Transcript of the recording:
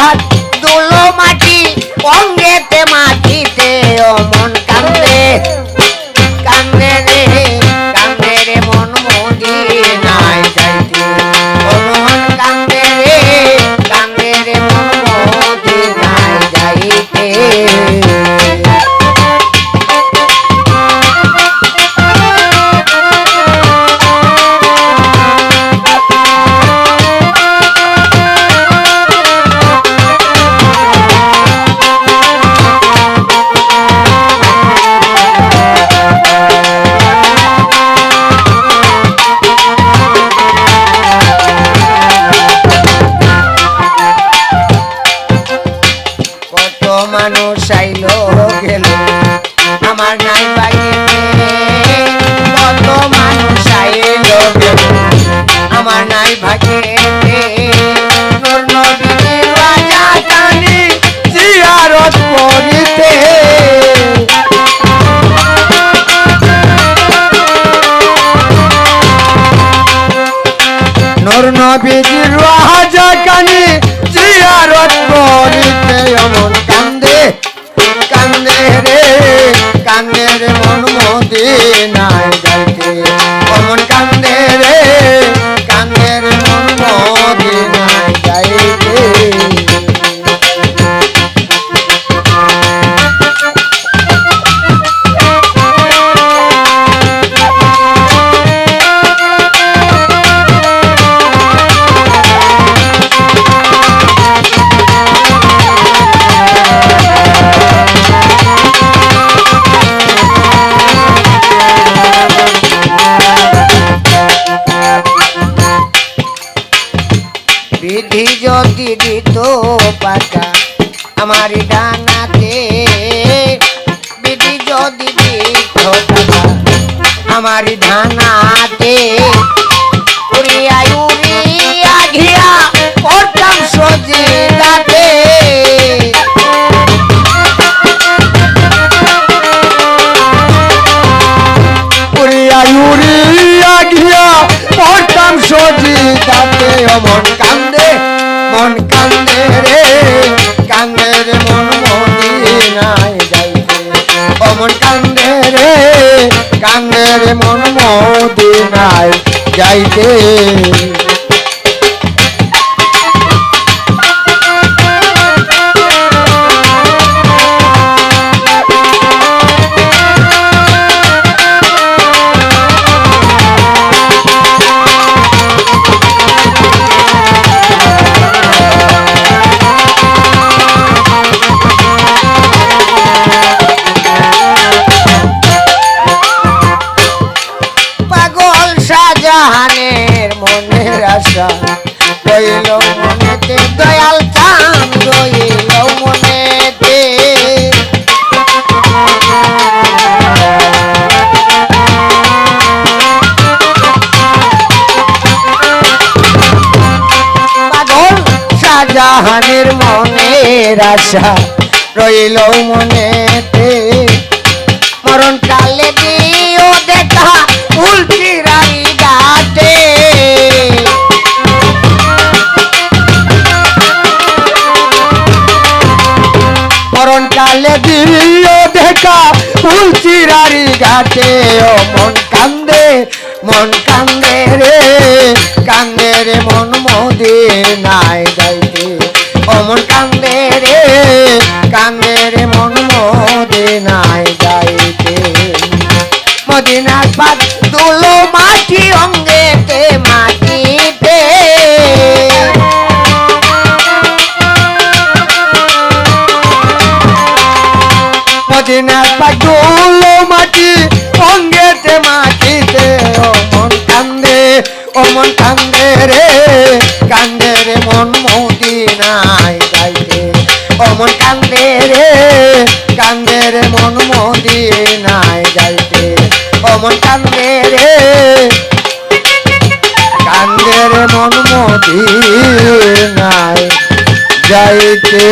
ভাত দুলো মাটি অঙ্গেতে মাটিতে অমন আমার নাই বাইরে কত মানুষ আইলো আমার নাই ভাগে নূর নবীর রাজা টানি জিয়ারত করিতে। নূর নবীজির রাজা কানি জিয়ারত করিতে। বিধি যদি দিত পাতা। আমার ডানাতে বিধি যদি দিত পাতা। আমার ধানাতে উড়িয়া উড়িয়া ঘিয়া করতাম সজি গাতে উড়িয়া উড়িয়া মন মদিনায় যাইতে শাহজাহানের মনের আশা, রইল মনেতে দয়াল চাঁদ রইল মনেতে। পাগল শাহজাহানের মনের আশা, রইল মনেতে। মরণ কালে মরণ কালে দিও দেখা উল্টি রারি গাতে ও মন কান্দে মন কান্দে রে কান্দে রে মন মোদে, নাই যাইতে ও মন কান্দে রে কান্দে রে মন মোদে, নাই যাইতে মদিনার পাত দুলো মাটি অঙ্গেতে মাটি না মাটি, অঙ্গেতে মাটিতে অমন কান্দে অমন কান্দে রে মন মোদি নাই গাইতে অমন কান্দে রে, কান্দে মন মোদি নাই গাইতে অমন কান্দে রে, কান্দে মন মোদি নাই যাইতে।